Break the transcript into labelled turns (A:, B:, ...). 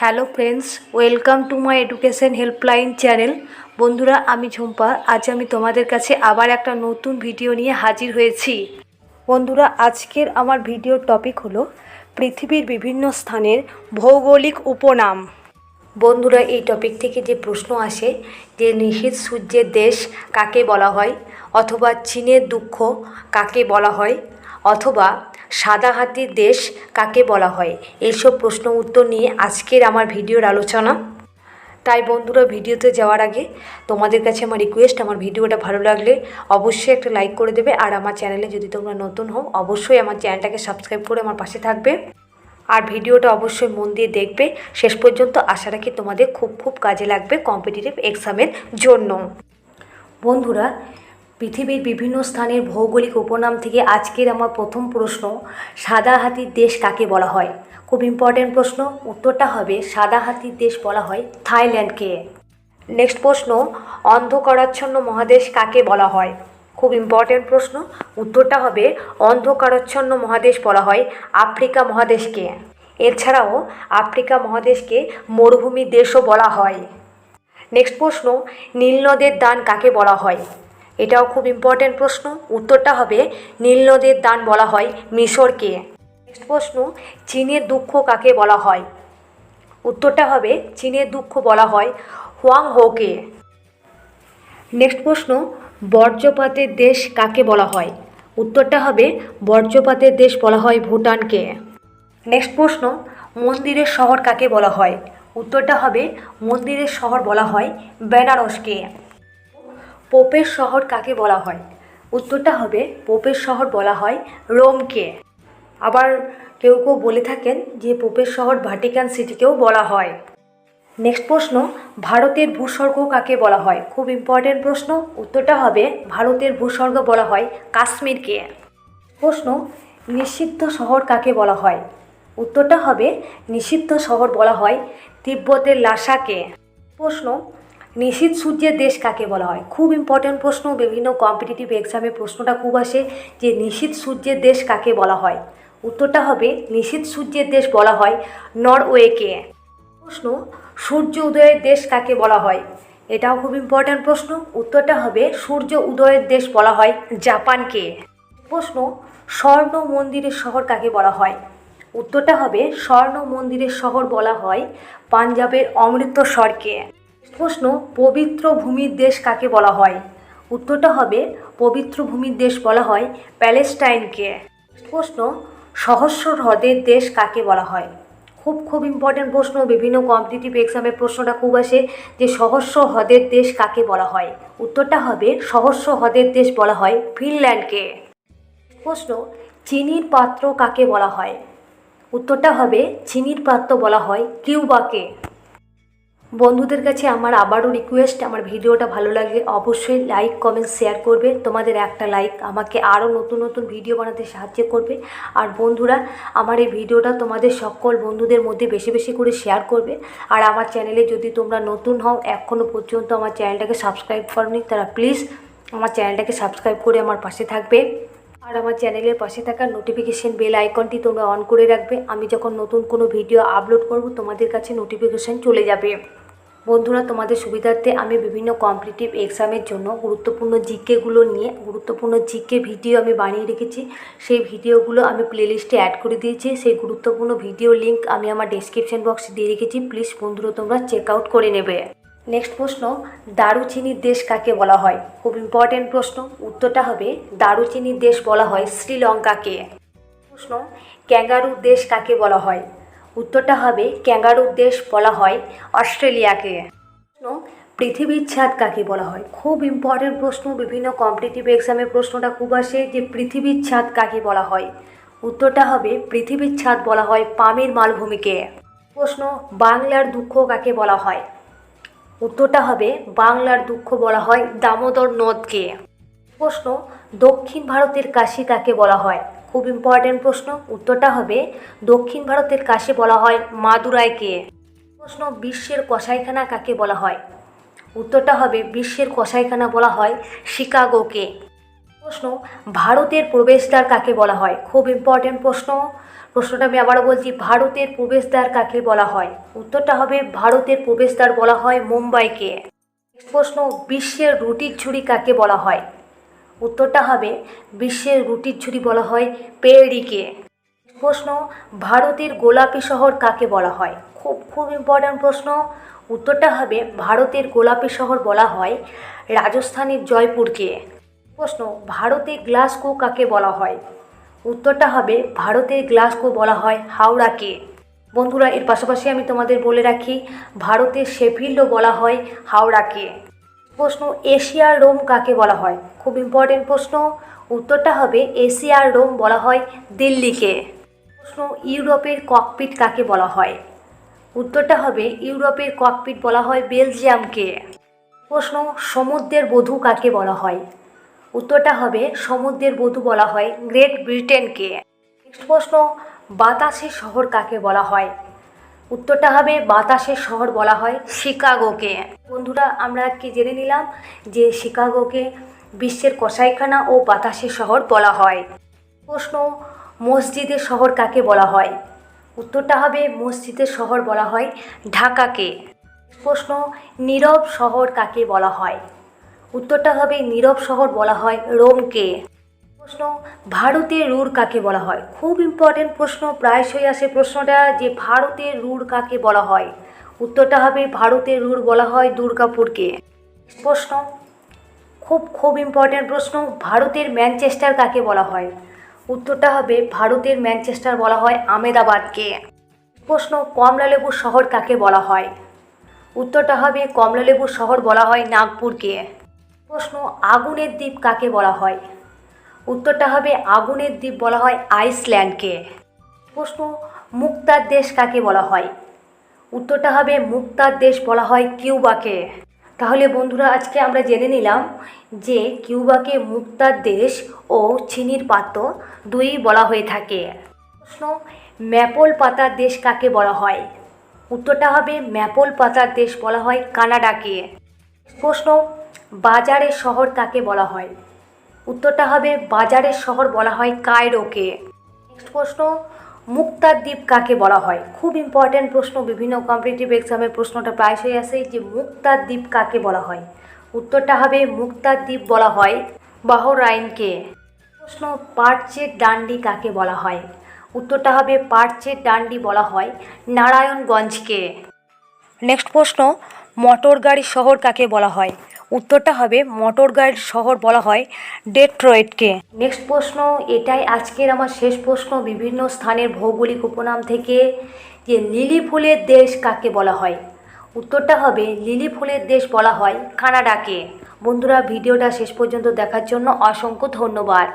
A: Hello friends, welcome to my education helpline channel. বন্ধুরা, আমি ঝুম্পা। আজ আমি তোমাদের কাছে আবার একটা নতুন ভিডিও নিয়ে হাজির হয়েছি। বন্ধুরা, আজকের আমার ভিডিওর টপিক হলো পৃথিবীর বিভিন্ন স্থানের ভৌগোলিক উপনাম। বন্ধুরা, এই টপিক থেকে যে প্রশ্ন আসে যে নিশীথ সূর্যের দেশ কাকে বলা হয়, অথবা চীনের দুঃখ কাকে বলা হয়, অথবা সাদা হাতির দেশ কাকে বলা হয়? এইসব প্রশ্ন উত্তর নিয়ে আজকের আমার ভিডিওর আলোচনা। তাই বন্ধুরা, ভিডিওতে যাওয়ার আগে তোমাদের কাছে আমার রিকোয়েস্ট আমার ভিডিওটা ভালো লাগলে অবশ্যই একটা লাইক করে দেবে আর আমার চ্যানেলে যদি তোমরা নতুন হও, অবশ্যই আমার চ্যানেলটাকে সাবস্ক্রাইব করে আমার পাশে থাকবে। আর ভিডিওটা অবশ্যই মন দিয়ে দেখবে। শেষ পর্যন্ত আশা রাখি তোমাদের খুব খুব কাজে লাগবে কম্পিটিটিভ এক্সামের জন্য। বন্ধুরা পৃথিবীর বিভিন্ন স্থানের ভৌগোলিক উপনাম থেকে আজকের আমার প্রথম প্রশ্ন সাদা হাতির দেশ কাকে বলা হয়? খুব ইম্পর্টেন্ট প্রশ্ন, উত্তরটা হবে সাদা হাতির দেশ বলা হয় থাইল্যান্ডকে। নেক্সট প্রশ্ন, অন্ধকারাচ্ছন্ন মহাদেশ কাকে বলা হয়? খুব ইম্পর্টেন্ট প্রশ্ন, উত্তরটা হবে অন্ধকারাচ্ছন্ন মহাদেশ বলা হয় আফ্রিকা মহাদেশকে। এছাড়াও আফ্রিকা মহাদেশকে মরুভূমি দেশও বলা হয়। নেক্সট প্রশ্ন নীলনদের দান কাকে বলা হয়? এটাও খুব ইম্পর্ট্যান্ট প্রশ্ন। উত্তরটা হবে, নীল নীলনদের দান বলা হয় মিশরকে। নেক্সট প্রশ্ন, চীনের দুঃখ কাকে বলা হয়? উত্তরটা হবে, চীনের দুঃখ বলা হয় হোয়াং হোকে নেক্সট প্রশ্ন, বর্জ্যপাতের দেশ কাকে বলা হয়? উত্তরটা হবে, বর্জ্যপাতের দেশ বলা হয় ভুটানকে। নেক্সট প্রশ্ন, মন্দিরের শহর কাকে বলা হয়? উত্তরটা হবে, মন্দিরের শহর বলা হয় বেনারসকে। পোপের শহর কাকে বলা হয়? উত্তরটা হবে, পোপের শহর বলা হয় রোমকে। আবার কেউ কেউ বলে থাকেন যে পোপের শহর ভাটিকান সিটিকেও বলা হয়। নেক্সট প্রশ্ন, ভারতের ভূস্বর্গ কাকে বলা হয়? খুব ইম্পর্টেন্ট প্রশ্ন। উত্তরটা হবে, ভারতের ভূস্বর্গ বলা হয় কাশ্মীরকে। প্রশ্ন, নিষিদ্ধ শহর কাকে বলা হয়? উত্তরটা হবে, নিষিদ্ধ শহর বলা হয় তিব্বতের লাসাকে। প্রশ্ন নিশীত সূর্যের দেশ কাকে বলা হয়? খুব ইম্পর্ট্যান্ট প্রশ্ন, বিভিন্ন কম্পিটিটিভ এক্সামে প্রশ্নটা খুব আসে যে নিশীত সূর্যের দেশ কাকে বলা হয়? উত্তরটা হবে নিশীত সূর্যের দেশ বলা হয় নরওয়েকে। প্রশ্ন, সূর্য উদয়ের দেশ কাকে বলা হয়? এটাও খুব ইম্পর্ট্যান্ট প্রশ্ন। উত্তরটা হবে সূর্য উদয়ের দেশ বলা হয় জাপানকে। প্রশ্ন, স্বর্ণ মন্দিরের শহর কাকে বলা হয়? উত্তরটা হবে স্বর্ণ মন্দিরের শহর বলা হয় পাঞ্জাবের অমৃতসরকে। প্রশ্ন পবিত্র ভূমির দেশ কাকে বলা হয়? উত্তরটা হবে পবিত্র ভূমির দেশ বলা হয় প্যালেস্টাইনকে। প্রশ্ন সহস্র হ্রদের দেশ কাকে বলা হয়? খুব খুব ইম্পর্ট্যান্ট প্রশ্ন, বিভিন্ন কম্পিটিটিভ এক্সামের প্রশ্নটা খুব আসে যে সহস্র হ্রদের দেশ কাকে বলা হয়? উত্তরটা হবে সহস্র হ্রদের দেশ বলা হয় ফিনল্যান্ডকে। প্রশ্ন, চিনির পাত্র কাকে বলা হয়? উত্তরটা হবে চিনির পাত্র বলা হয় কিউবাকে। বন্ধুদের কাছে আমার আবারও রিকোয়েস্ট আমার ভিডিওটা ভালো লাগলে অবশ্যই লাইক কমেন্ট শেয়ার করবে। তোমাদের একটা লাইক আমাকে আরও নতুন নতুন ভিডিও বানাতে সাহায্য করবে। আর বন্ধুরা, আমার এই ভিডিওটা তোমাদের সকল বন্ধুদের মধ্যে বেশি বেশি করে শেয়ার করবে। আর আমার চ্যানেলে যদি তোমরা নতুন হও এখনও পর্যন্ত আমার চ্যানেলটাকে সাবস্ক্রাইব করনি, তারা প্লিজ আমার চ্যানেলটাকে সাবস্ক্রাইব করে আমার পাশে থাকবে। আর আমার চ্যানেলের পাশে থাকা নোটিফিকেশান বেল আইকনটি তোমরা অন করে রাখবে। আমি যখন নতুন কোনো ভিডিও আপলোড করব, তোমাদের কাছে নোটিফিকেশান চলে যাবে। বন্ধুরা, তোমাদের সুবিধার্থে আমি বিভিন্ন কম্পিটিটিভ এক্সামের জন্য গুরুত্বপূর্ণ জিকেগুলো নিয়ে, গুরুত্বপূর্ণ জিকে ভিডিও আমি বানিয়ে রেখেছি। সেই ভিডিওগুলো আমি প্লেলিস্টে অ্যাড করে দিয়েছি। সেই গুরুত্বপূর্ণ ভিডিও লিঙ্ক আমি আমার ডেসক্রিপশন বক্সে দিয়ে রেখেছি। প্লিজ বন্ধুরা, তোমরা চেক আউট করে নেবে। নেক্সট প্রশ্ন, দারুচিনির দেশ কাকে বলা হয়? খুব ইম্পর্টেন্ট প্রশ্ন। উত্তরটা হবে, দারুচিনির দেশ বলা হয় শ্রীলঙ্কাকে। প্রশ্ন, ক্যাঙ্গারুর দেশ কাকে বলা হয়? উত্তরটা হবে ক্যাঙ্গারুর দেশ বলা হয় অস্ট্রেলিয়াকে। পৃথিবীর ছাদ কাকে বলা হয়? খুব ইম্পর্টেন্ট প্রশ্ন, বিভিন্ন কম্পিটিটিভ এক্সামে প্রশ্নটা খুব আসে যে পৃথিবীর ছাদ কাকে বলা হয়? উত্তরটা হবে পৃথিবীর ছাদ বলা হয় পামের মালভূমিকে। প্রশ্ন, বাংলার দুঃখ কাকে বলা হয়? উত্তরটা হবে বাংলার দুঃখ বলা হয় দামোদর নদকে। প্রশ্ন, দক্ষিণ ভারতের কাশি কাকে বলা হয়? খুব ইম্পর্ট্যান্ট প্রশ্ন। উত্তরটা হবে, দক্ষিণ ভারতের কাশি বলা হয় মাদুরাইকে? প্রশ্ন, বিশ্বের কষাইখানা কাকে বলা হয়? উত্তরটা হবে, বিশ্বের কষাইখানা বলা হয় শিকাগোকে। প্রশ্ন, ভারতের প্রবেশদ্বার কাকে বলা হয়? খুব ইম্পর্ট্যান্ট প্রশ্ন। প্রশ্নটা আমি আবারও বলছি, ভারতের প্রবেশদ্বার কাকে বলা হয়? উত্তরটা হবে, ভারতের প্রবেশদ্বার বলা হয় মুম্বাইকে। প্রশ্ন, বিশ্বের রুটির ঝুড়ি কাকে বলা হয়? উত্তরটা হবে বিশ্বের রুটির ঝুড়ি বলা হয় পেরিকে প্রশ্ন, ভারতের গোলাপি শহর কাকে বলা হয়? খুব খুব ইম্পর্ট্যান্ট প্রশ্ন। উত্তরটা হবে ভারতের গোলাপি শহর বলা হয় রাজস্থানের জয়পুরকে। প্রশ্ন ভারতে গ্লাসকো কাকে বলা হয়? উত্তরটা হবে ভারতের গ্লাসকো বলা হয় হাওড়াকে। বন্ধুরা, এর পাশাপাশি আমি তোমাদের বলে রাখি, ভারতের শেফিল্ডও বলা হয় হাওড়াকে। প্রশ্ন এশিয়ার রোম কাকে বলা হয়? খুব ইম্পর্টেন্ট প্রশ্ন। উত্তরটা হবে এশিয়ার রোম বলা হয় দিল্লিকে। প্রশ্ন ইউরোপের ককপিট কাকে বলা হয়? উত্তরটা হবে ইউরোপের ককপিট বলা হয় বেলজিয়ামকে। প্রশ্ন সমুদ্রের বধূ কাকে বলা হয়? উত্তরটা হবে সমুদ্রের বধূ বলা হয় গ্রেট ব্রিটেনকে। নেক্সট প্রশ্ন বাতাসের শহর কাকে বলা হয়? উত্তরটা হবে বাতাসের শহর বলা হয় শিকাগোকে। বন্ধুরা, আমরা কি জেনে নিলাম যে শিকাগোকে বিশ্বের কসাইখানা ও বাতাসের শহর বলা হয়। প্রশ্ন, মসজিদের শহর কাকে বলা হয়? উত্তরটা হবে মসজিদের শহর বলা হয় ঢাকাকে। প্রশ্ন, নীরব শহর কাকে বলা হয়? উত্তরটা হবে নীরব শহর বলা হয় রোমকে। প্রশ্ন ভারতের রুর কাকে বলা হয়? খুব ইম্পর্টেন্ট প্রশ্ন, প্রায়শই আসে প্রশ্নটা যে ভারতের রুর কাকে বলা হয়? উত্তরটা হবে ভারতের রুর বলা হয় দুর্গাপুরকে। প্রশ্ন, খুব খুব ইম্পর্ট্যান্ট প্রশ্ন, ভারতের ম্যানচেস্টার কাকে বলা হয়? উত্তরটা হবে ভারতের ম্যানচেস্টার বলা হয় আমেদাবাদকে প্রশ্ন কমলালেবুর শহর কাকে বলা হয়? উত্তরটা হবে কমলালেবুর শহর বলা হয় নাগপুরকে। প্রশ্ন, আগুনের দ্বীপ কাকে বলা হয়? উত্তরটা হবে আগুনের দ্বীপ বলা হয় আইসল্যান্ডকে। প্রশ্ন, মুক্তার দেশ কাকে বলা হয়? উত্তরটা হবে মুক্তার দেশ বলা হয় কিউবাকে। তাহলে বন্ধুরা, আজকে আমরা জেনে নিলাম যে কিউবাকে মুক্তার দেশ ও চিনির পাত্র দুই বলা হয়ে থাকে। প্রশ্ন, ম্যাপল পাতার দেশ কাকে বলা হয়? উত্তরটা হবে ম্যাপল পাতার দেশ বলা হয় কানাডাকে। প্রশ্ন, বাজারের শহর কাকে বলা হয়? উত্তরটা হবে বাজারের শহর বলা হয় কায়রোকে। নেক্সট প্রশ্ন, মুক্তার দ্বীপ কাকে বলা হয়? খুব ইম্পর্ট্যান্ট প্রশ্ন, বিভিন্ন কম্পিটিটিভ এক্সামের প্রশ্নটা প্রায়শই আসে যে মুক্তার দ্বীপ কাকে বলা হয়? উত্তরটা হবে মুক্তার দ্বীপ বলা হয় বাহরাইনকে। প্রশ্ন পার্চের ডান্ডি কাকে বলা হয়? উত্তরটা হবে পার্চের ডান্ডি বলা হয় নারায়ণগঞ্জকে। নেক্সট প্রশ্ন মোটর গাড়ির শহর কাকে বলা হয়? উত্তরটা হবে মোটর গাইড শহর বলা হয় ডেট্রয়েটকে। নেক্সট প্রশ্ন, এটাই আজকের আমার শেষ প্রশ্ন। বিভিন্ন স্থানের ভৌগোলিক উপনাম থেকে যে লিলি ফুলের দেশ কাকে বলা হয়? উত্তরটা হবে লিলি ফুলের দেশ বলা হয় কানাডাকে। বন্ধুরা, ভিডিওটা শেষ পর্যন্ত দেখার জন্য অসংখ্য ধন্যবাদ।